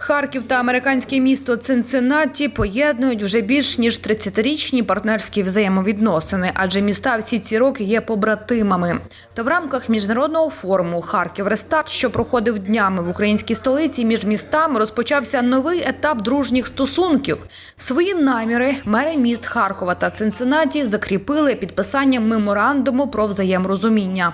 Харків та американське місто Цинциннаті поєднують вже більш ніж 30-річні партнерські взаємовідносини, адже міста всі ці роки є побратимами. Та в рамках міжнародного форуму Харків Рестарт, що проходив днями в українській столиці, між містами розпочався новий етап дружніх стосунків. Свої наміри мери міст Харкова та Цинциннаті закріпили підписанням меморандуму про взаєморозуміння.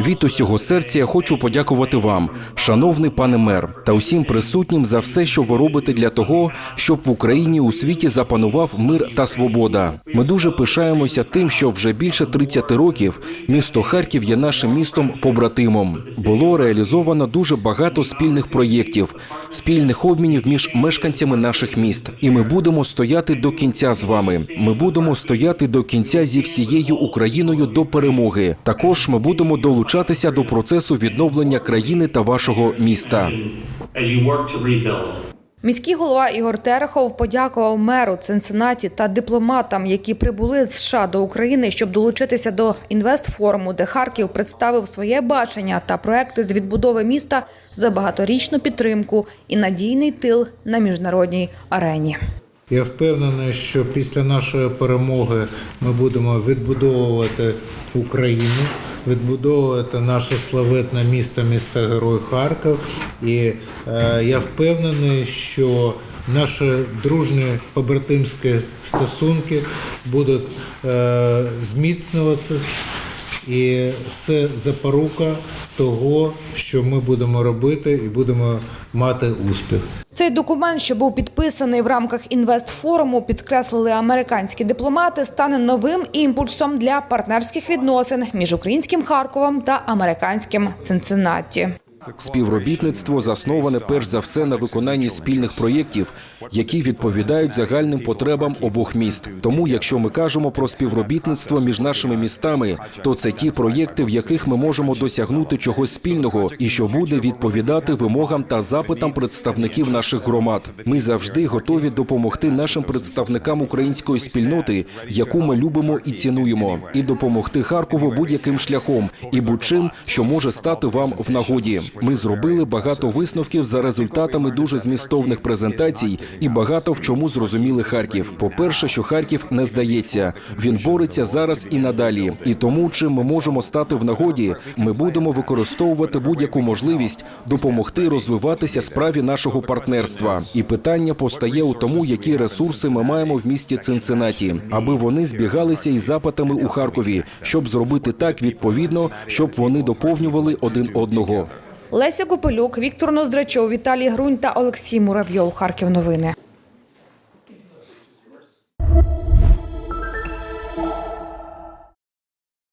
Від усього серця я хочу подякувати вам, шановний пане мер, та усім присутнім за все, що ви робите для того, щоб в Україні у світі запанував мир та свобода. Ми дуже пишаємося тим, що вже більше 30 років місто Харків є нашим містом побратимом. Було реалізовано дуже багато спільних проєктів, спільних обмінів між мешканцями наших міст. І ми будемо стояти до кінця з вами. Ми будемо стояти до кінця зі всією Україною до перемоги. Також ми будемо долучатися до процесу відновлення країни та вашого міста. Міський голова Ігор Терехов подякував меру Цинциннаті та дипломатам, які прибули з США до України, щоб долучитися до інвестфоруму, де Харків представив своє бачення та проекти з відбудови міста за багаторічну підтримку і надійний тил на міжнародній арені. Я впевнений, що після нашої перемоги ми будемо відбудовувати Україну, відбудовувати наше славетне місто, місто Герой Харків. І е, я впевнений, що наші дружні побратимські стосунки будуть е, зміцнюватися. І це запорука того, що ми будемо робити і будемо мати успіх. Цей документ, що був підписаний в рамках інвестфоруму, підкреслили американські дипломати, стане новим імпульсом для партнерських відносин між українським Харковом та американським Цинциннаті. Співробітництво засноване перш за все на виконанні спільних проєктів, які відповідають загальним потребам обох міст. Тому, якщо ми кажемо про співробітництво між нашими містами, то це ті проєкти, в яких ми можемо досягнути чогось спільного і що буде відповідати вимогам та запитам представників наших громад. Ми завжди готові допомогти нашим представникам української спільноти, яку ми любимо і цінуємо, і допомогти Харкову будь-яким шляхом і будь-чим, що може стати вам в нагоді. Ми зробили багато висновків за результатами дуже змістовних презентацій і багато в чому зрозуміли Харків. По-перше, що Харків не здається, він бореться зараз і надалі. І тому, чим ми можемо стати в нагоді, ми будемо використовувати будь-яку можливість допомогти розвиватися справі нашого партнерства. І питання постає у тому, які ресурси ми маємо в місті Цинциннаті, аби вони збігалися із запитами у Харкові, щоб зробити так відповідно, щоб вони доповнювали один одного. Леся Копилюк, Віктор Ноздрачов, Віталій Грунь та Олексій Муравйов. Харків новини.